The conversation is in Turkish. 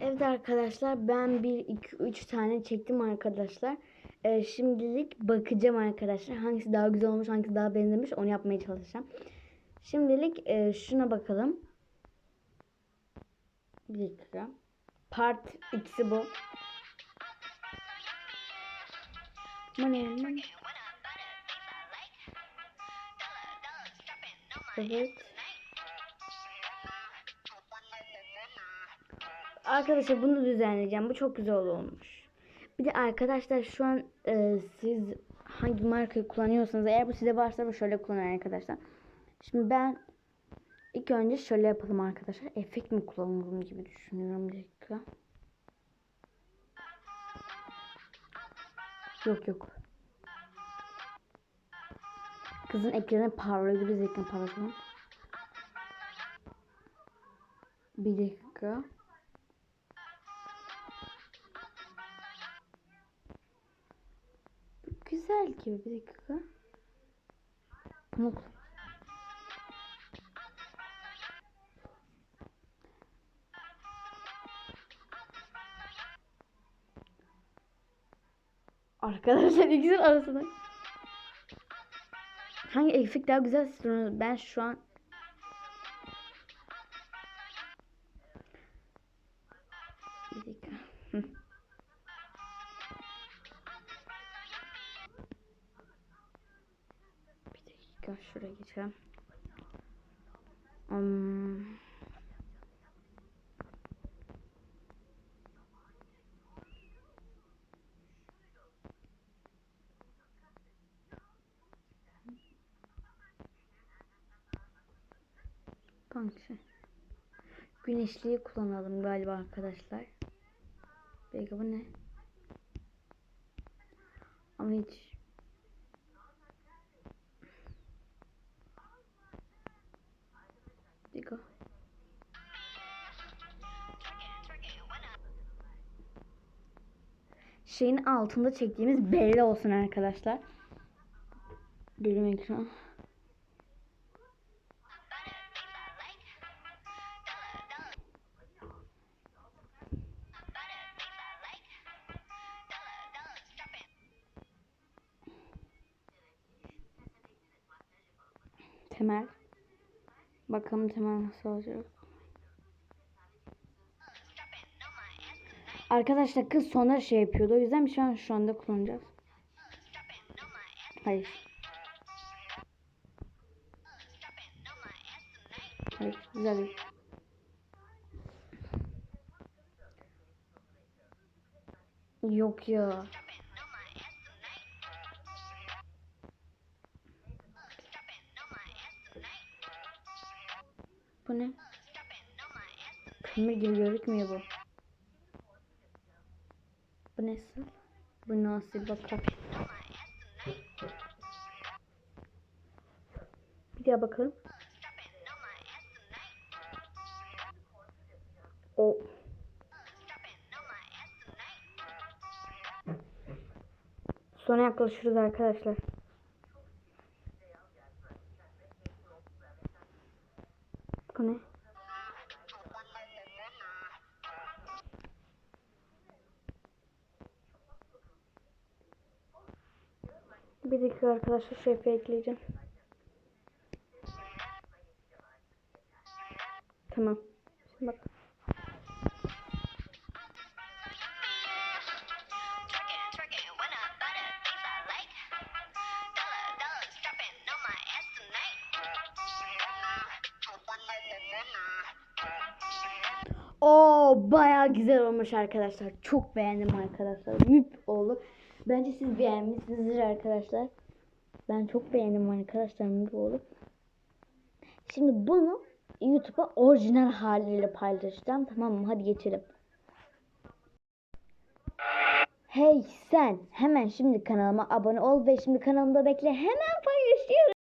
Evet arkadaşlar ben 1, 2, 3 tane çektim arkadaşlar. Ee, şimdilik bakacağım arkadaşlar. Hangisi daha güzel olmuş hangisi daha benzemiş onu yapmaya çalışacağım. Şimdilik e, şuna bakalım. Bir dakika. Part ikisi bu. Money, money. Evet. Arkadaşlar bunu düzenleyeceğim. Bu çok güzel olmuş. Bir de arkadaşlar şu an e, siz hangi markayı kullanıyorsanız eğer bu size varsa bu şöyle kullanın arkadaşlar. Şimdi ben ilk önce şöyle yapalım arkadaşlar. Efekt mi kullanalım gibi düşünüyorum. Bir dakika. Yok yok. Kızın ekranı parlıyor. Biz ekran parlasın. Bir dakika. Güzel gibi bir dakika. Bunu Arkadaşlar ikisinin arasında. Hangi efekt daha güzel? Ben şu an dakika şuraya geçelim. Um, Hangisi? Güneşliği kullanalım galiba arkadaşlar. Peki bu ne? Ama hiç Şeyin altında çektiğimiz belli olsun arkadaşlar. Bölüm ekran. Temel. Bakalım temel nasıl olacak. Arkadaşlar kız sonra şey yapıyordu. O yüzden şu an şu anda kullanacağız. Hayır. Hayır. Güzel değil. Yok ya. Bu ne? Kömür gibi gözükmüyor bu. Bu nasıl? Bu nasıl bakalım. Bir daha bakalım. O. Sona yaklaşıyoruz arkadaşlar. Bu ne? Bir dakika arkadaşlar efe ekleyeceğim. Tamam. Şimdi bak. Oo baya güzel olmuş arkadaşlar. Çok beğendim arkadaşlar. Müp oldu. Bence siz beğenmişsinizdir arkadaşlar. Ben çok beğendim arkadaşlar müp oldu. Şimdi bunu YouTube'a orijinal haliyle paylaşacağım. Tamam mı? Hadi geçelim. Hey sen hemen şimdi kanalıma abone ol ve şimdi kanalımda bekle. Hemen paylaşıyorum.